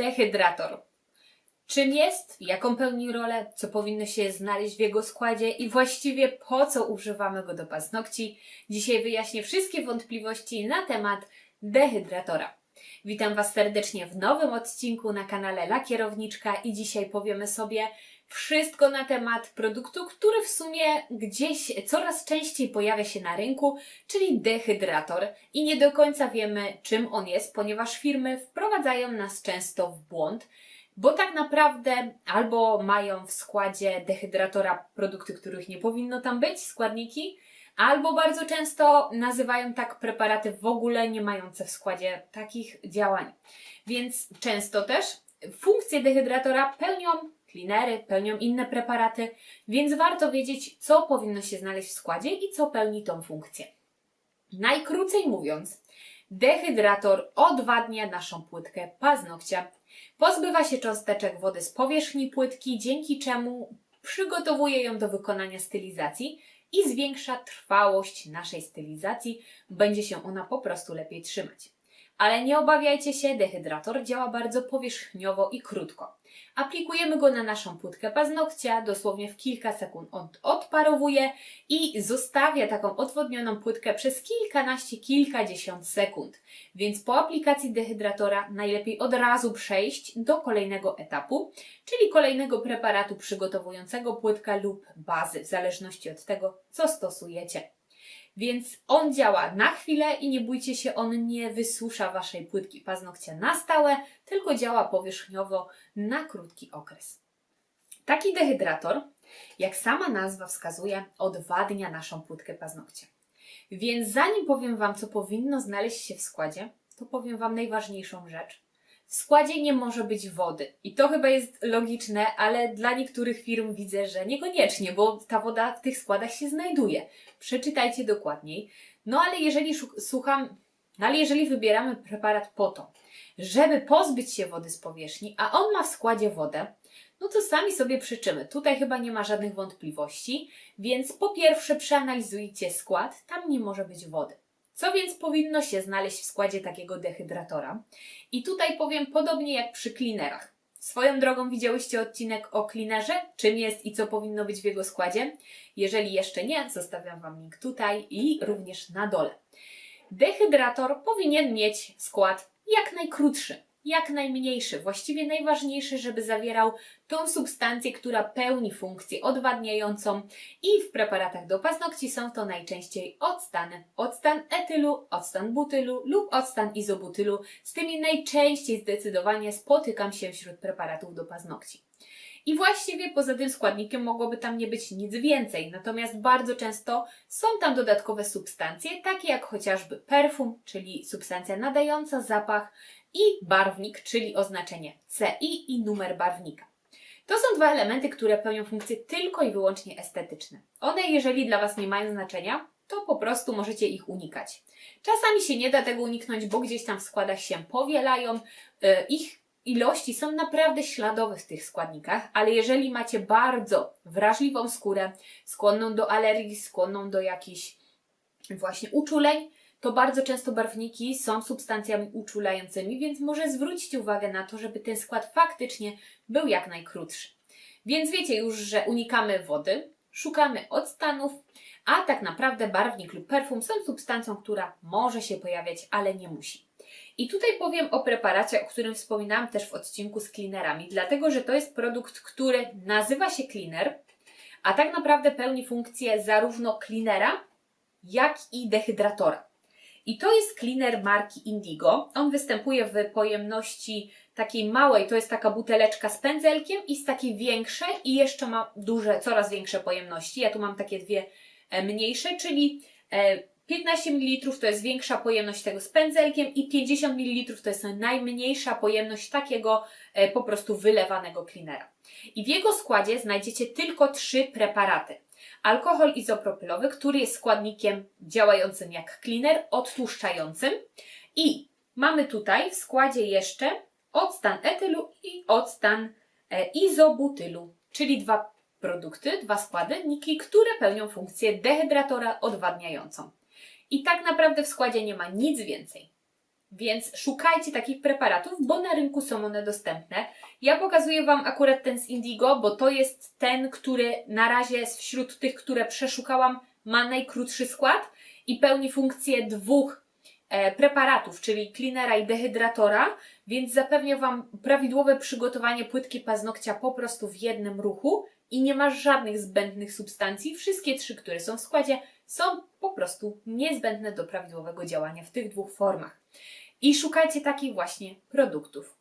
dehydrator. Czym jest, jaką pełni rolę, co powinno się znaleźć w jego składzie i właściwie po co używamy go do paznokci. Dzisiaj wyjaśnię wszystkie wątpliwości na temat dehydratora. Witam Was serdecznie w nowym odcinku na kanale Lakierowniczka i dzisiaj powiemy sobie wszystko na temat produktu, który w sumie gdzieś coraz częściej pojawia się na rynku, czyli dehydrator i nie do końca wiemy czym on jest, ponieważ firmy wprowadzają nas często w błąd bo tak naprawdę albo mają w składzie dehydratora produkty, których nie powinno tam być, składniki, albo bardzo często nazywają tak preparaty w ogóle nie mające w składzie takich działań. Więc często też funkcje dehydratora pełnią cleanery, pełnią inne preparaty, więc warto wiedzieć, co powinno się znaleźć w składzie i co pełni tą funkcję. Najkrócej mówiąc, dehydrator odwadnia naszą płytkę paznokcia Pozbywa się cząsteczek wody z powierzchni płytki, dzięki czemu przygotowuje ją do wykonania stylizacji i zwiększa trwałość naszej stylizacji. Będzie się ona po prostu lepiej trzymać. Ale nie obawiajcie się, dehydrator działa bardzo powierzchniowo i krótko. Aplikujemy go na naszą płytkę paznokcia, dosłownie w kilka sekund odparowuje i zostawia taką odwodnioną płytkę przez kilkanaście, kilkadziesiąt sekund. Więc po aplikacji dehydratora najlepiej od razu przejść do kolejnego etapu, czyli kolejnego preparatu przygotowującego płytkę lub bazy, w zależności od tego, co stosujecie. Więc on działa na chwilę i nie bójcie się, on nie wysusza waszej płytki paznokcia na stałe, tylko działa powierzchniowo na krótki okres. Taki dehydrator, jak sama nazwa wskazuje, odwadnia naszą płytkę paznokcia. Więc zanim powiem Wam, co powinno znaleźć się w składzie, to powiem Wam najważniejszą rzecz. W składzie nie może być wody. I to chyba jest logiczne, ale dla niektórych firm widzę, że niekoniecznie, bo ta woda w tych składach się znajduje. Przeczytajcie dokładniej. No ale jeżeli słucham, no ale jeżeli wybieramy preparat po to, żeby pozbyć się wody z powierzchni, a on ma w składzie wodę, no to sami sobie przyczymy. Tutaj chyba nie ma żadnych wątpliwości, więc po pierwsze przeanalizujcie skład, tam nie może być wody. Co więc powinno się znaleźć w składzie takiego dehydratora? I tutaj powiem podobnie jak przy cleanerach. Swoją drogą widziałyście odcinek o cleanerze, czym jest i co powinno być w jego składzie? Jeżeli jeszcze nie, zostawiam Wam link tutaj i również na dole. Dehydrator powinien mieć skład jak najkrótszy jak najmniejszy, właściwie najważniejszy, żeby zawierał tą substancję, która pełni funkcję odwadniającą i w preparatach do paznokci są to najczęściej octany. Octan etylu, octan butylu lub octan izobutylu. Z tymi najczęściej zdecydowanie spotykam się wśród preparatów do paznokci. I właściwie poza tym składnikiem mogłoby tam nie być nic więcej, natomiast bardzo często są tam dodatkowe substancje, takie jak chociażby perfum, czyli substancja nadająca zapach, i barwnik, czyli oznaczenie CI i numer barwnika. To są dwa elementy, które pełnią funkcje tylko i wyłącznie estetyczne. One, jeżeli dla Was nie mają znaczenia, to po prostu możecie ich unikać. Czasami się nie da tego uniknąć, bo gdzieś tam w składach się powielają. E, ich ilości są naprawdę śladowe w tych składnikach, ale jeżeli macie bardzo wrażliwą skórę, skłonną do alergii, skłonną do jakichś właśnie uczuleń, to bardzo często barwniki są substancjami uczulającymi, więc może zwróćcie uwagę na to, żeby ten skład faktycznie był jak najkrótszy. Więc wiecie już, że unikamy wody, szukamy odstanów, a tak naprawdę barwnik lub perfum są substancją, która może się pojawiać, ale nie musi. I tutaj powiem o preparacie, o którym wspominałam też w odcinku z cleanerami, dlatego że to jest produkt, który nazywa się cleaner, a tak naprawdę pełni funkcję zarówno cleanera, jak i dehydratora. I to jest cleaner marki Indigo. On występuje w pojemności takiej małej, to jest taka buteleczka z pędzelkiem i z takiej większej i jeszcze ma duże, coraz większe pojemności. Ja tu mam takie dwie e, mniejsze, czyli 15 e, ml to jest większa pojemność tego z pędzelkiem i 50 ml to jest najmniejsza pojemność takiego e, po prostu wylewanego cleanera. I w jego składzie znajdziecie tylko trzy preparaty alkohol izopropylowy, który jest składnikiem działającym jak cleaner, odtłuszczającym. I mamy tutaj w składzie jeszcze octan etylu i octan e, izobutylu, czyli dwa produkty, dwa składniki, które pełnią funkcję dehydratora odwadniającą. I tak naprawdę w składzie nie ma nic więcej. Więc szukajcie takich preparatów, bo na rynku są one dostępne. Ja pokazuję Wam akurat ten z Indigo, bo to jest ten, który na razie wśród tych, które przeszukałam, ma najkrótszy skład i pełni funkcję dwóch e, preparatów, czyli cleanera i dehydratora, więc zapewnia Wam prawidłowe przygotowanie płytki paznokcia po prostu w jednym ruchu i nie ma żadnych zbędnych substancji. Wszystkie trzy, które są w składzie, są po prostu niezbędne do prawidłowego działania w tych dwóch formach. I szukajcie takich właśnie produktów.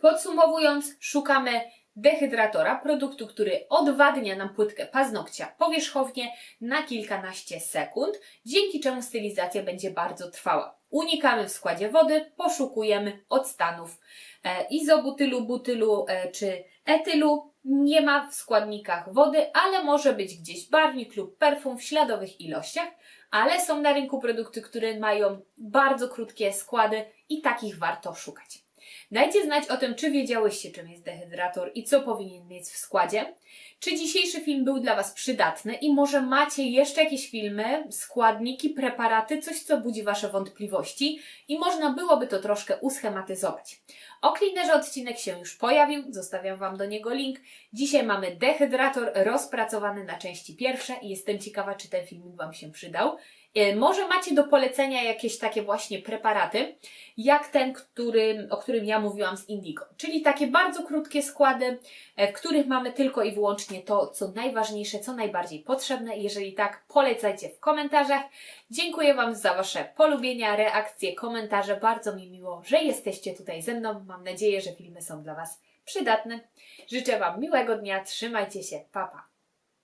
Podsumowując, szukamy dehydratora, produktu, który odwadnia nam płytkę paznokcia powierzchownie na kilkanaście sekund, dzięki czemu stylizacja będzie bardzo trwała. Unikamy w składzie wody, poszukujemy odstanów e, izobutylu, butylu e, czy etylu. Nie ma w składnikach wody, ale może być gdzieś barwnik lub perfum w śladowych ilościach, ale są na rynku produkty, które mają bardzo krótkie składy i takich warto szukać. Dajcie znać o tym, czy wiedziałyście, czym jest dehydrator i co powinien mieć w składzie. Czy dzisiejszy film był dla Was przydatny i może macie jeszcze jakieś filmy, składniki, preparaty, coś, co budzi Wasze wątpliwości i można byłoby to troszkę uschematyzować. O cleanerze odcinek się już pojawił, zostawiam Wam do niego link. Dzisiaj mamy dehydrator rozpracowany na części pierwsze i jestem ciekawa, czy ten filmik Wam się przydał. E, Może macie do polecenia jakieś takie właśnie preparaty, jak ten, który, o którym ja mówiłam z Indigo. Czyli takie bardzo krótkie składy, e, w których mamy tylko i wyłącznie to, co najważniejsze, co najbardziej potrzebne. Jeżeli tak, polecajcie w komentarzach. Dziękuję Wam za Wasze polubienia, reakcje, komentarze. Bardzo mi miło, że jesteście tutaj ze mną. Mam nadzieję, że filmy są dla Was przydatne. Życzę Wam miłego dnia, trzymajcie się, papa. Pa.